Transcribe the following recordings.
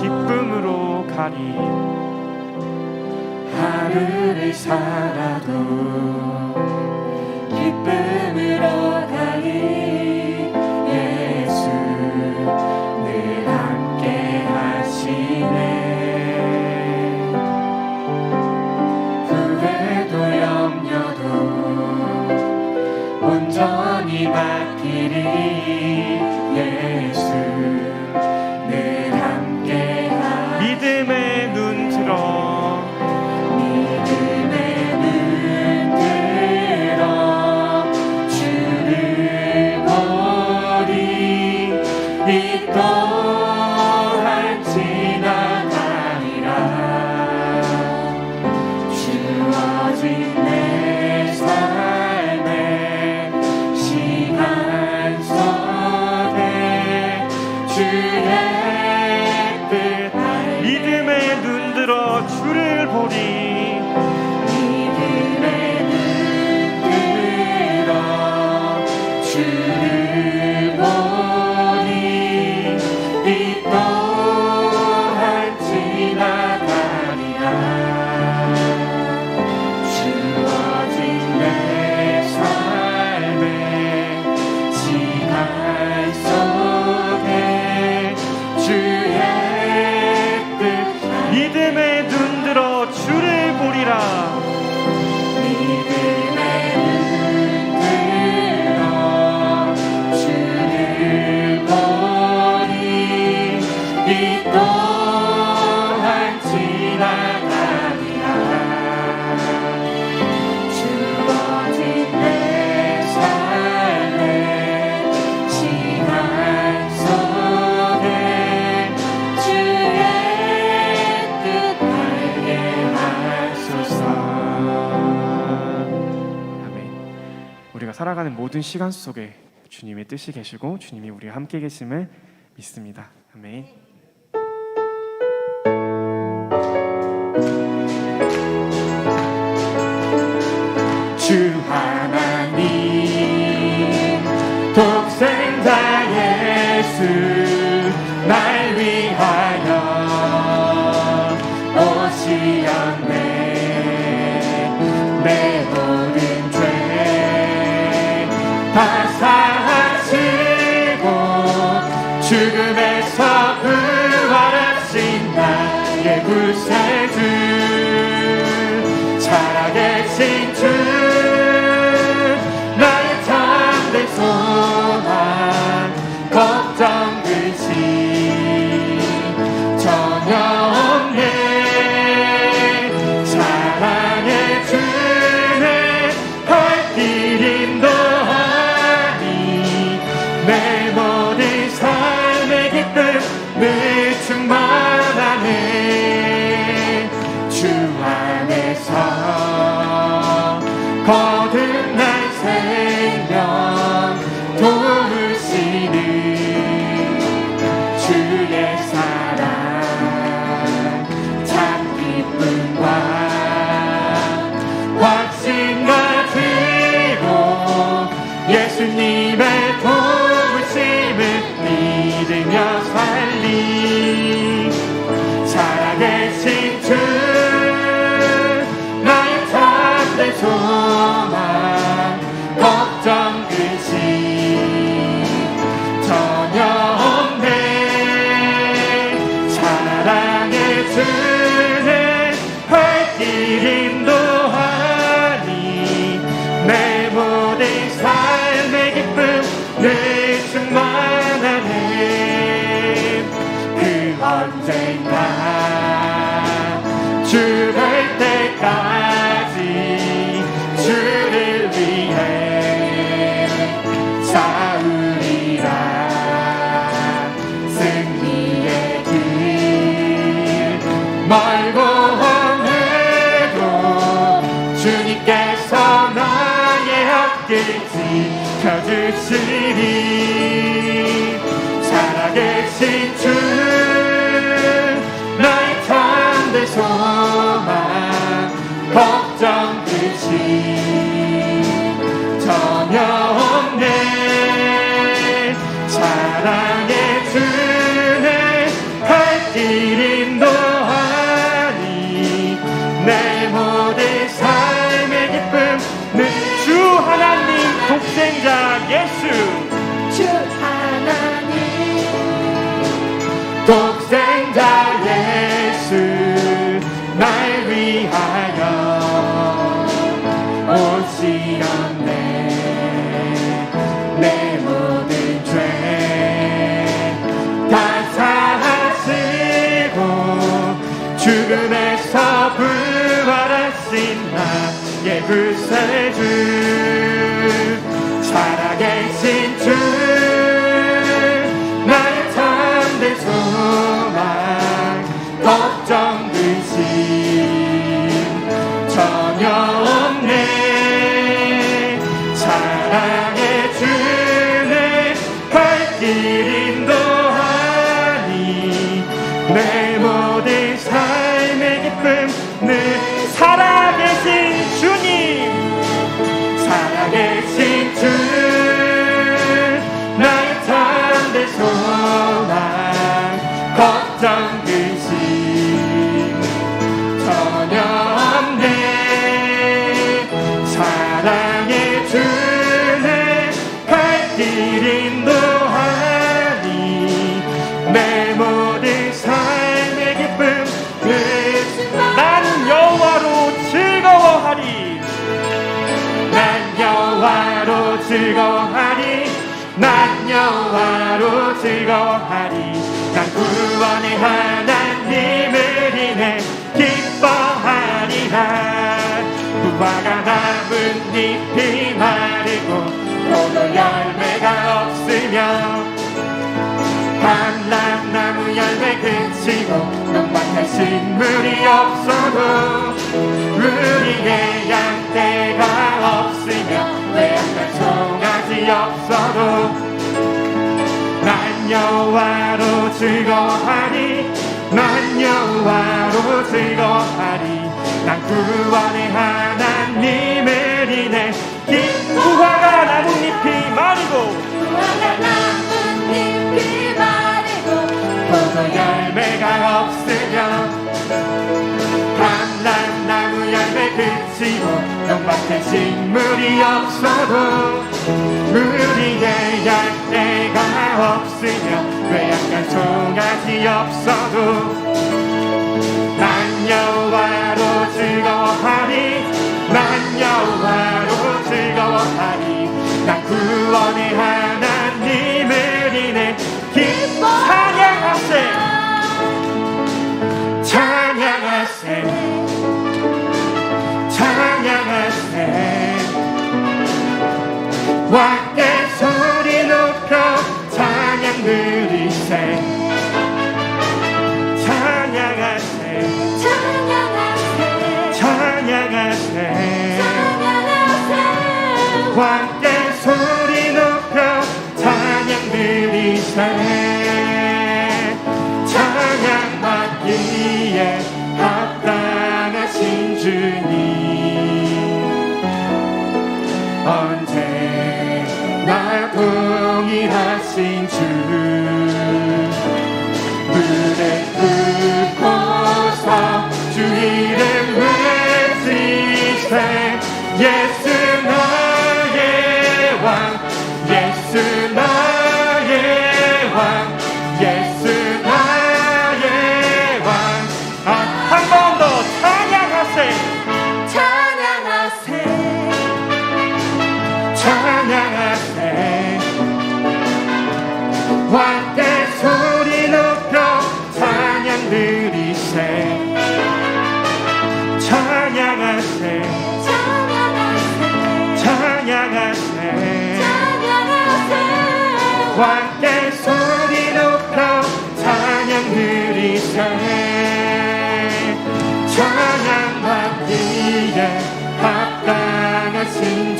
기쁨으로 가리. 하늘을 살아도 기쁨으로 every. 모든 시간 속에 주님의 뜻이 계시고 주님이 우리와 함께 계심을 믿습니다. 아멘. Christ. 모든 삶의 기쁨 내 지켜주시리 살아계신 주 나의 참된 소망 걱정 끝이 구세주 살아계신 주 여호와로 즐거워하리 난 여호와로 즐거워하리 난 구원의 하나님을 인해 기뻐하리라. 무화과 나뭇잎이 마르고 포도 열매가 없으며 감람나무 열매 그치고 농막할 식물이 없어도 우리의 양떼가 없으며 외양간 송아지 없어도 난 여호와로 즐거워하리 난 여호와로 즐거워하리 난 구원의 하나님을 인해 기부화가 나뭇잎이 마르고 무화과 나 식물이 없어도 우리의 열매가 없으며 외양간 송아지 없어도 난 여호와로 즐거워하리 난 여호와로 즐거워하리 난 구원의 하나님을 인해 기뻐 찬양하세. 찬양하세. 찬양 하세 왕께 소리 높여 찬양 드리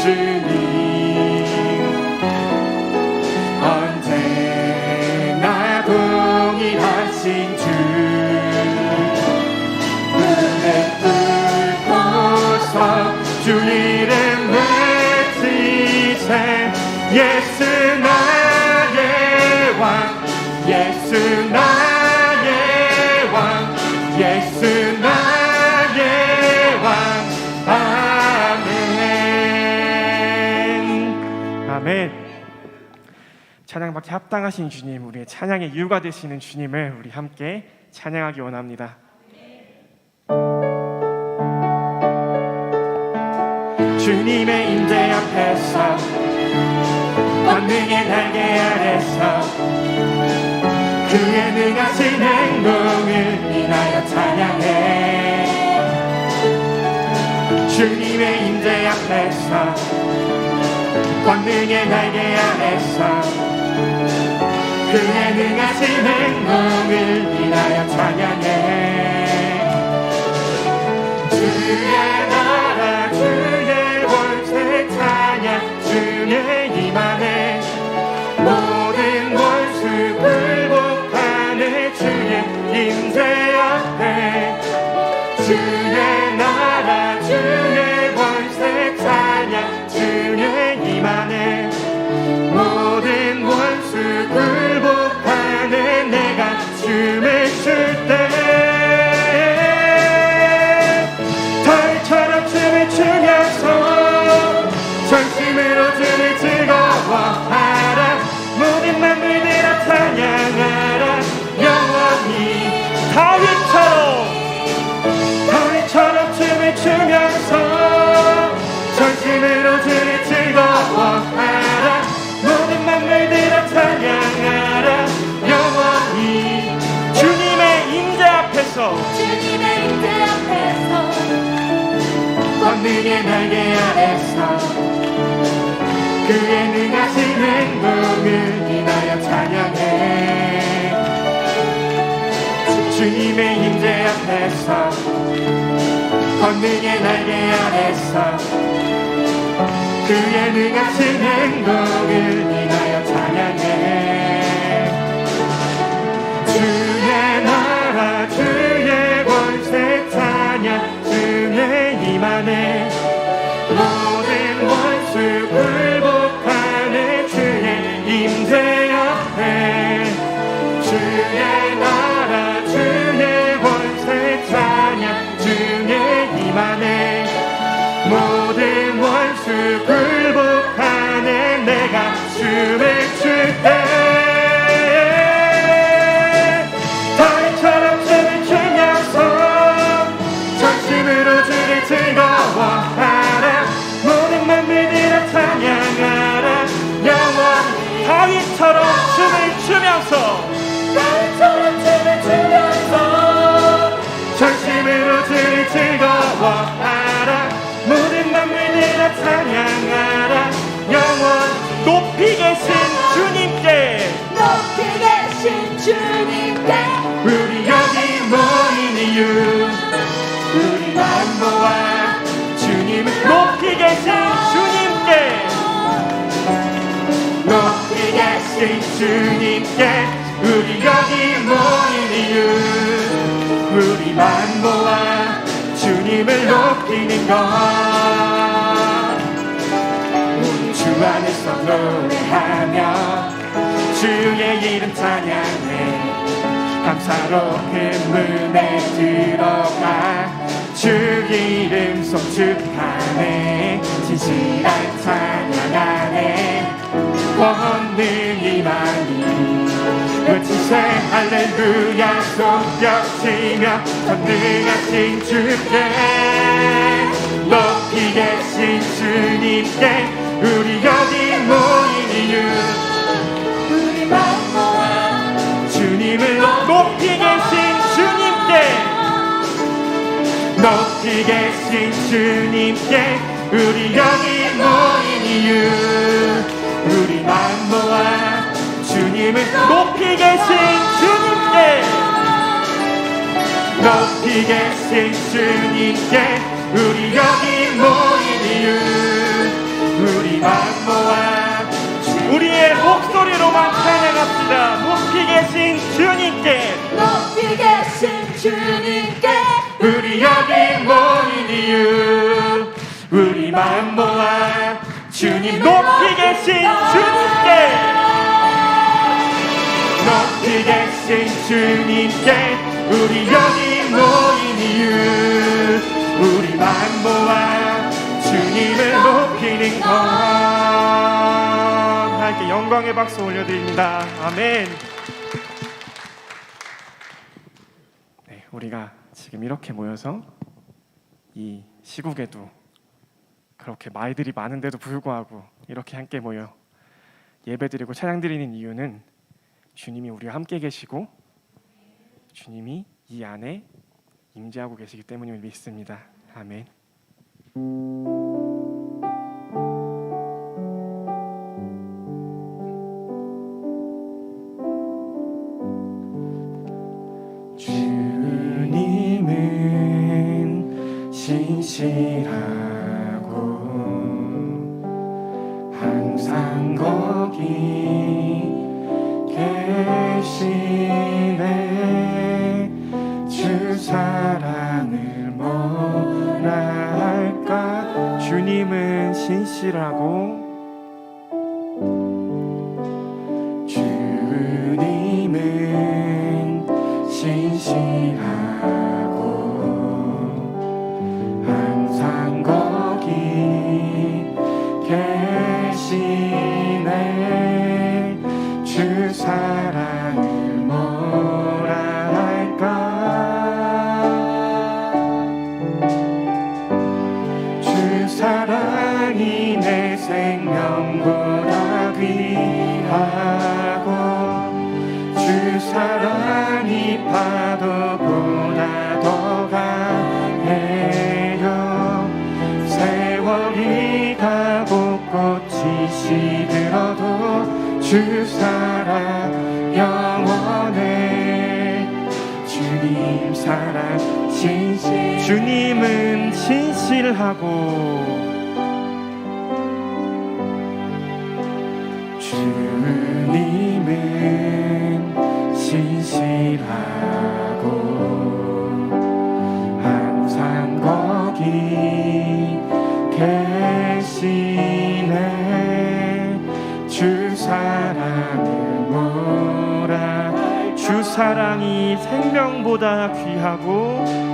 주님 언제나 동일하신 주. 눈에 뚫고서 주 이름 외치세 예수 나의 왕. 찬양받기 합당하신 주님, 우리의 찬양의 이유가 되시는 주님을 우리 함께 찬양하기 원합니다. 주님의 임재 앞에서 권능의 날개 아래서 그의 능하신 행동을 인하여 찬양해 주님의 임재 앞에서 권능의 날개 아래서 그의 능하신 행동을 행동을 인하여 찬양해. 주님의 임재 앞에서 권능의 날개 아래서 그의 능하신 행동을 인하여 찬양해. 주의 나라 주의 권세 찬양 주의 임하네 주님께 우리 여기 모인 이유. 우리만 모아 주님을 높이 계신 주님께. 높이 계신 주님께 우리 여기 모인 이유. 우리만 모아 주님을 높이는 것. 우리 주 안에서 노래하며 주의 이름 찬양해 감사로 그 문에 들어가 주 이름 송축하네. 진실한 찬양하네 권능이 많이 외치세. 할렐루야 손뼉치며 전능하신 주께 높이 계신 주님께 우리 여기 모인 높이 계신 주님께 우리 여기 모인 이유. 우리만 모아 주님을 높이 계신 주님께. 높이 계신 주님께 우리 여기 모인 이유. 우리만 모아 우리의 목소리로만 찬양합시다. 높이 계신 주님께. 높이 계신 주님께 우리 여기 모인 이유. 우리 마음 모아 주님 높이 계신 주님께. 높이 계신 주님께 우리 여기 모인 이유. 우리 마음 모아 주님을 높이는 것. 함께 영광의 박수 올려드립니다. 아멘. 네, 우리가 지금 이렇게 모여서 이 시국에도 그렇게 말들이 많은데도 불구하고 이렇게 함께 모여 예배드리고 찬양드리는 이유는 주님이 우리와 함께 계시고 주님이 이 안에 임재하고 계시기 때문임을 믿습니다. 아멘. 신실하고 항상 거기 계시네. 주 사랑을 뭐라 할까? 주님은 신실하고 하고 주님은 신실하고 항상 거기 계시네. 주 사랑을 뭐라? 주 사랑이 생명보다 귀하고 주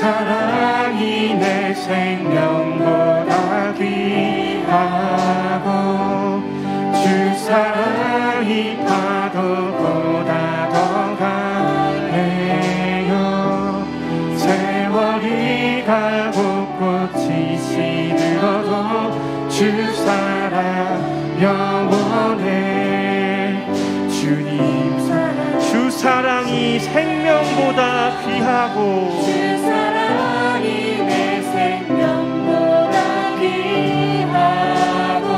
사랑이 내 생명보다 귀하고 주 사랑이 파도보다 더 강해요. 세월이 가고 꽃이 시들어도 주 사랑 영원해. 주님 사랑 주 사랑이 생명보다 귀하고 주 사랑이 내 생명보다 귀하고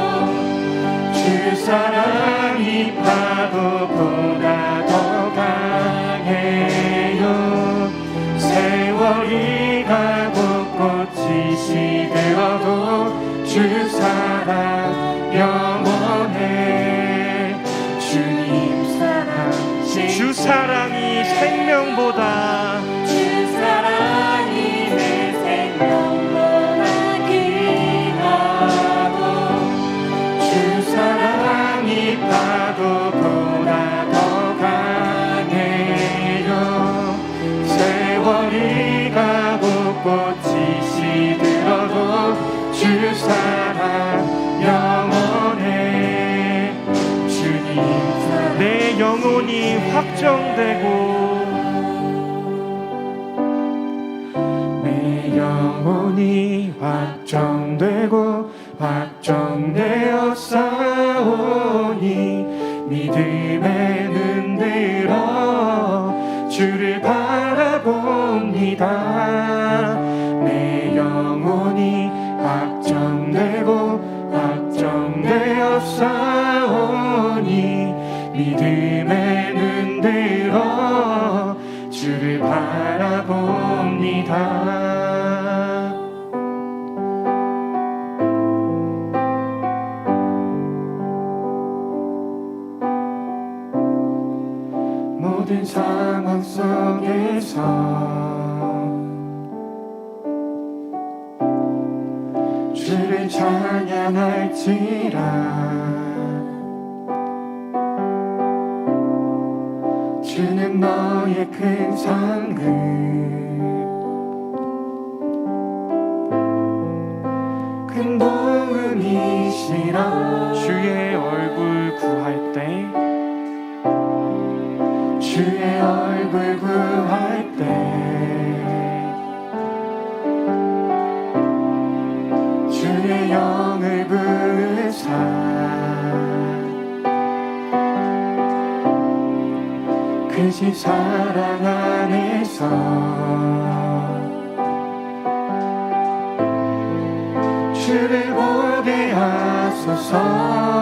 주 사랑이 파도보다 더 강해요. 세월이 가고 꽃이 시들어도 주 사랑 영원해. 주님 사랑 주 사랑이 생명보다 주 사랑이 내 생명보다 귀하고 주 사랑이 파도보다 더 강해요. 세월이 가고 꽃이 시들어도 주 사랑 영원해. 주님 내 영혼이 확정되고 주를 찬양할지라. 주는 너의 큰 상급. 큰 도움이시라. 주의 얼굴 구할 때. 주의 얼굴 구할 때 크신 사랑 안에서. 주를 보게 하소서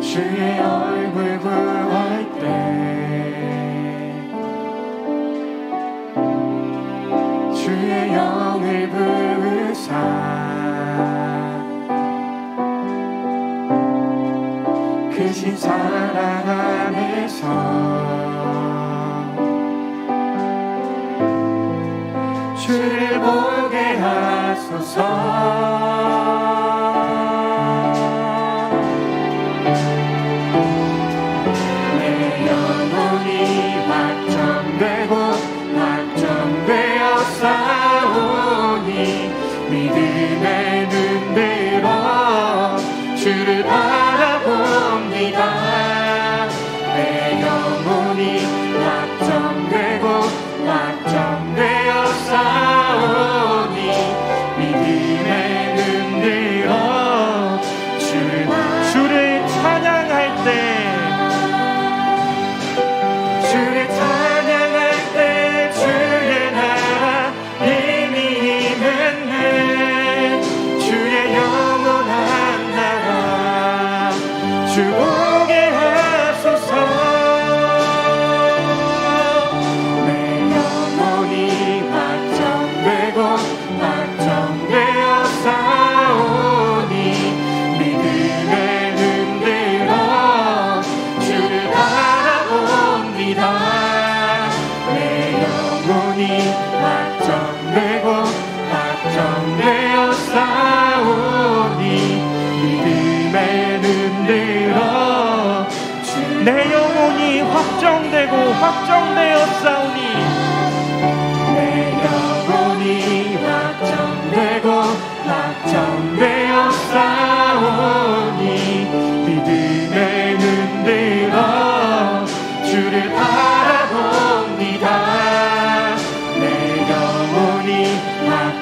주의 얼굴 구할 때 주의 영을 부으사 크신 사랑 안에서 하소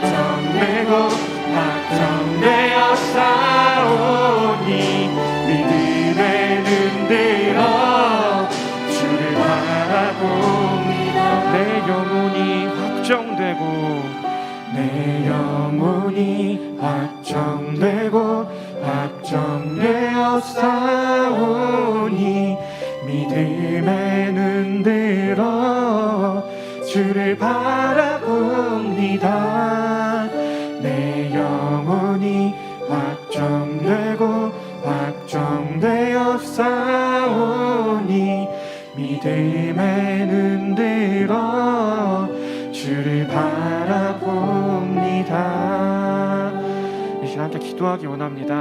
확정되고 확정되어 싸우니 믿음의 눈 들어 주를 바라봅니다 내 영혼이 확정되고 내 영혼이 확정되고 확정되어 싸우니 믿음의 눈 들어 주를 바라봅니다. 내 영혼이 확정되고 확정되어 싸우니 믿음의 눈 들어 주를 바라봅니다. 이 시간 함께 기도하기 원합니다